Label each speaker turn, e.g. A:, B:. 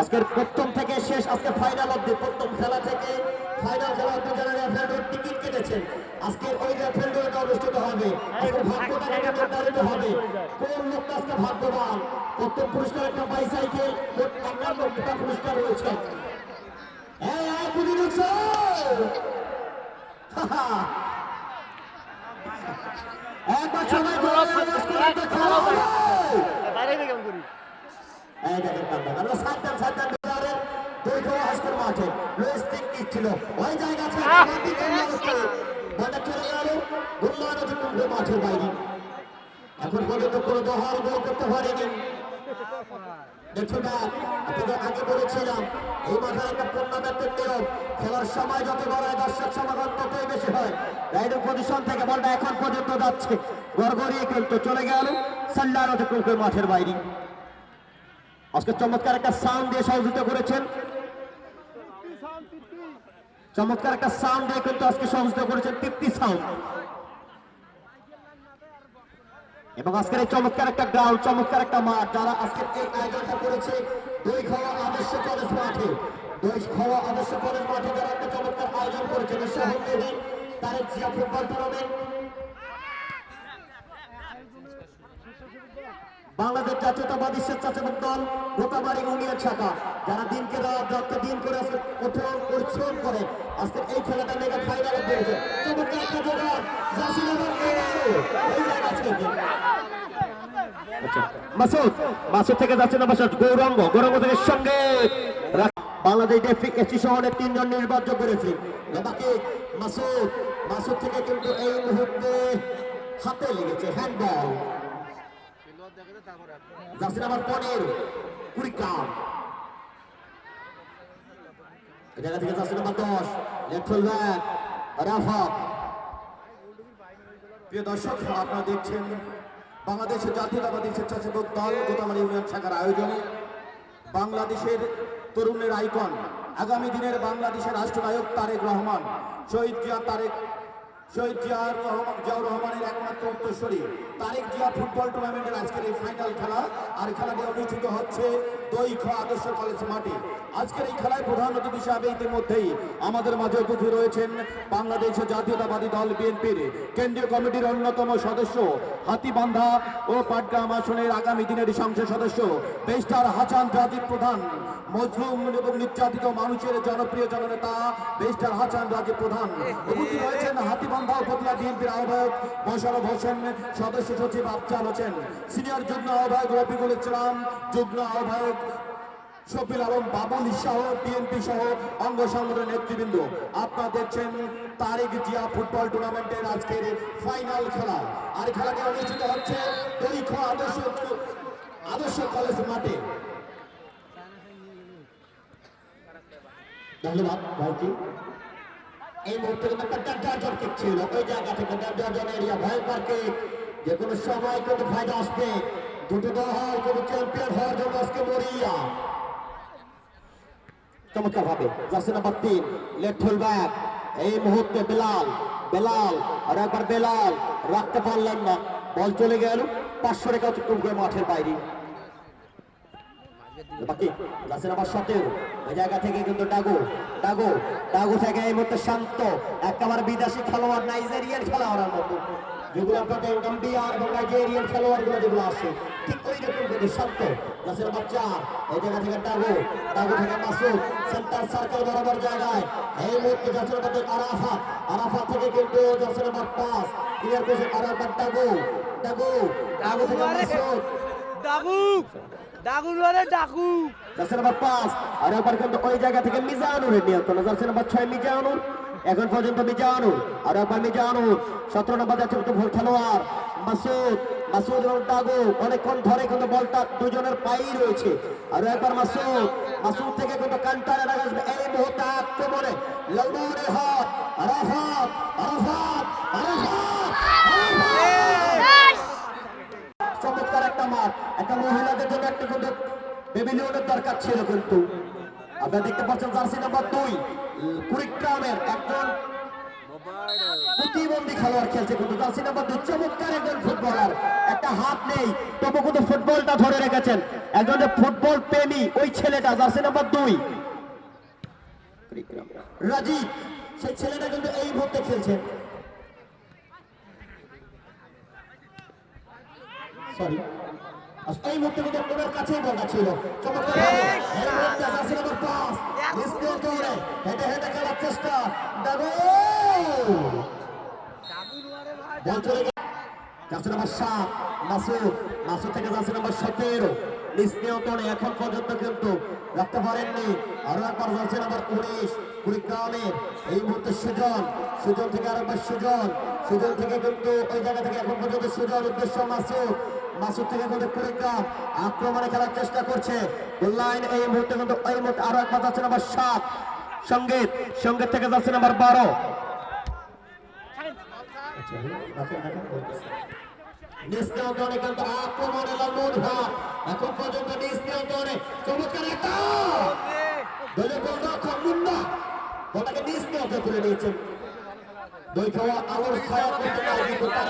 A: আজকের প্রথম থেকে শেষ আজকে ফাইনাল অব্দি প্রথম খেলা থেকে ফাইনাল খেলা অব্দি যারা রেফারেন্ডের টিকিট কেটেছেন আজকের ওই রেফারেন্ডটা অনুষ্ঠিত হবে। আজকের ভাগ্যটা নির্ধারিত হবে। কোন লোকটা আজকে ভাগ্যবান? প্রথম পুরস্কার একটা বাইসাইকেল মোট একান্নটা পুরস্কার রয়েছে। হ্যাঁ হ্যাঁ কুড়ি রয়েছে একবার সবাই খেলা হবে।
B: বাইরে কেমন করি
A: এই দেখেন কান্ডা। আমরা সাতটার বাজারে দুই হাসপাতাল মাঠে। লুইস পিকনিক ছিল ওই জায়গা থেকে বান্দি। চলে গেল। নদী কুম্ভ মাঠের বাইরে। এখন পর্যন্ত কোনো দহার গোল করতে পারেনি। দেখুন আপনাদের আগে বলেছিলাম এই মাঠে একটা টুর্নামেন্টের নিয়ম। খেলার সময় যত বাড়ায় দর্শক সমাগম ততই বেশি হয়। রাইডের পজিশন থেকে বলটা এখন পর্যন্ত যাচ্ছে। গড়গড়িয়ে কিন্তু চলে গেল। সাল্লার অতিক্রম মাঠের বাইরে। আজকে চমৎকার একটা সাউন্ড দিয়ে সহযোগিতা করেছেন। চমৎকার একটা সাউন্ড দিয়ে কিন্তু আজকে সহযোগিতা করেছেন তৃপ্তি সাউন্ড এবং আজকের এই চমৎকার একটা গ্রাউন্ড চমৎকার একটা মাঠ যারা আজকে এই আয়োজনটা করেছে, দুই খাওয়া আদর্শ কলেজ মাঠে, দুই খাওয়া আদর্শ কলেজ মাঠে যারা একটা চমৎকার আয়োজন করেছে দেবী জিয়া ফুটবল টুর্নামেন্ট বাংলাদেশ জাতীয়তাবাদী স্বেচ্ছাসেবক দল গোতাবাড়ি ইউনিয়ন শাখা যারা দিনকে রাত দিন করে আজকে কঠোর পরিশ্রম করে আজকে এই খেলাটা মেগা ফাইনালে পেয়েছে। চমৎকার একটা জোগাড় জাসির এই জায়গা থেকে আচ্ছা, মাসুদ মাসুদ থেকে যাচ্ছে না বাসা গৌরঙ্গ গৌরঙ্গ থেকে সঙ্গে। বাংলাদেশ ডেফিক এসি শহরে তিনজন নির্বাচন করেছে। বাকি মাসুদ মাসুদ থেকে কিন্তু এই মুহূর্তে হাতে লেগেছে হ্যান্ডবল এই জায়গা থেকে নাম্বার দশ ব্যাক
C: প্রিয় দর্শক, আপনারা দেখছেন বাংলাদেশের জাতীয়তাবাদী স্বেচ্ছাসেবক দল গোতামারি ইউনিয়ন শাখার আয়োজনে বাংলাদেশের তরুণের আইকন। আগামী দিনের বাংলাদেশের রাষ্ট্রনায়ক তারেক রহমান, শহীদ জিয়া তারেক রহমানের আজকের এই খেলা। আমাদের মাঝে বাংলাদেশ জাতীয়তাবাদী দল বিএনপির কেন্দ্রীয় কমিটির অন্যতম সদস্য হাতিবান্ধা ও পাটগ্রাম আসনের আগামী দিনের সংসদ সদস্য। বেস্টার হাসান রাজীব প্রধান, মজলুম এবং নির্যাতিত মানুষের জনপ্রিয় জননেতা বেস্টার হাসান রাজীব প্রধান। হাতিবান্ধা নেতৃবৃন্দ। আপনারা দেখছেন তারেক জিয়া ফুটবল টুর্নামেন্টের আজকের ফাইনাল খেলা। আর খেলাটি অনুষ্ঠিত হচ্ছে আদর্শ আদর্শ কলেজ মাঠে।
A: ধন্যবাদ, ভাইটি। এই মুহূর্তে কিন্তু একটা ডার্জন কিক ছিল। ওই জায়গা থেকে ডার্জন এরিয়া ভয়ঙ্কর কিক যে কোনো সময় কিন্তু ফায়দা আসবে। দুটো দল কোনো চ্যাম্পিয়ন হওয়ার জন্য আজকে মরিয়া। চমৎকার ভাবে জার্সি নাম্বার তিন লেফট ফুল ব্যাক এই মুহূর্তে বেলাল বেলাল, আর একবার বেলাল, রাখতে পারলেন না। বল চলে গেল, পাঁচশো রেখা অতিক্রম করে মাঠের বাইরে। বাকি সতেরো ওই জায়গা থেকে কিন্তু ডাগো ডাগো ডাগো থেকে এই মুহূর্তে শান্ত। একেবারে বিদেশি খেলোয়াড় নাইজেরিয়ান খেলোয়াড়ের মতো যেগুলো আপনাদের গাম্বিয়ার এবং নাইজেরিয়ান খেলোয়াড়গুলো যেগুলো আসে ঠিক ওই রকম কিন্তু শান্ত। এই জায়গা থেকে ডাগো ডাগো থেকে মাসুদ সেন্টার সার্কেল বরাবর জায়গায়। এই মুহূর্তে জার্সি নাম্বার আরাফাত আরাফাত থেকে কিন্তু নাম্বার পাঁচ ক্লিয়ার করেছে আরাফাত ডাগো ডাগো ডাগো থেকে মাসুদ।
B: ডাকু
A: আর একবার কিন্তু ওই জায়গা থেকে মিজানুরের নিয়ন্ত্রণ। জার্সি নাম্বার ছয়, মিজানুর। এখন পর্যন্ত মিজানুর। আর একবার মিজানুর। সতেরো নম্বর যাচ্ছে কিন্তু ভোট খেলোয়াড়। মাসুদ মাসুদ এবং অনেকক্ষণ ধরে কিন্তু বলটা দুজনের পায়েই রয়েছে। আর একবার মাসুদ মাসুদ থেকে কিন্তু কান্টারে আসবে। এই মুহূর্তে আক্রমণে ললমনে হাত আরাফাত আরাফাত আরাফাত চমৎকার একটা মাঠ একটা মহিলাদের জন্য একটা কিন্তু বেবিলিয়নের দরকার ছিল কিন্তু। আপনারা দেখতে পাচ্ছেন জার্সি নাম্বার দুই, কুড়িগ্রামের একজন খেলছে ফুটবল প্রেমী, ওই ছেলেটা জার্সি নাম্বার দুই। রাজীব, সেই ছেলেটা কিন্তু এই মুহূর্তে খেলছে। সরি এই মুহূর্তে কিন্তু ওনার কাছেই বলটা ছিল। হেঁটে হেঁটে খেলার চেষ্টা। বল চলে গেল। জার্সি নাম্বার সাত মাসুদ। মাসুদ থেকে জার্সি নাম্বার সতেরো। নিষ্ক্রিয়তনে এখন পর্যন্ত কিন্তু রাখতে পারেননি। আরও একবার জার্সি নাম্বার উনিশ কুড়িগ্রামের এই মুহূর্তে সুজন। সুজন থেকে আরেকবার সুজন। সুজন থেকে কিন্তু ওই জায়গা থেকে এখন পর্যন্ত সুজন উদ্দেশ্য মাসুদ। মাসুদ থেকে কিন্তু কুড়িগ্রাম আক্রমণে খেলার চেষ্টা করছে। গোল লাইন এই মুহূর্তে কিন্তু এই মুহূর্তে আরও একবার যাচ্ছে নাম্বার সাত। সংগীত সংগীত থেকে যাচ্ছে নাম্বার বারো। নিষ্ক্রিয়তনে কিন্তু আক্রমণে লম্বন ভাব এখন পর্যন্ত নিষ্ক্রিয়তনে চমৎকার একটা দলীয় গোলরক্ষক মুন্না। বলটাকে নিষ্ক্রিয়তা তুলে নিয়েছেন। খাওয়া আলোর ছায়া করতে পারে কিন্তু তার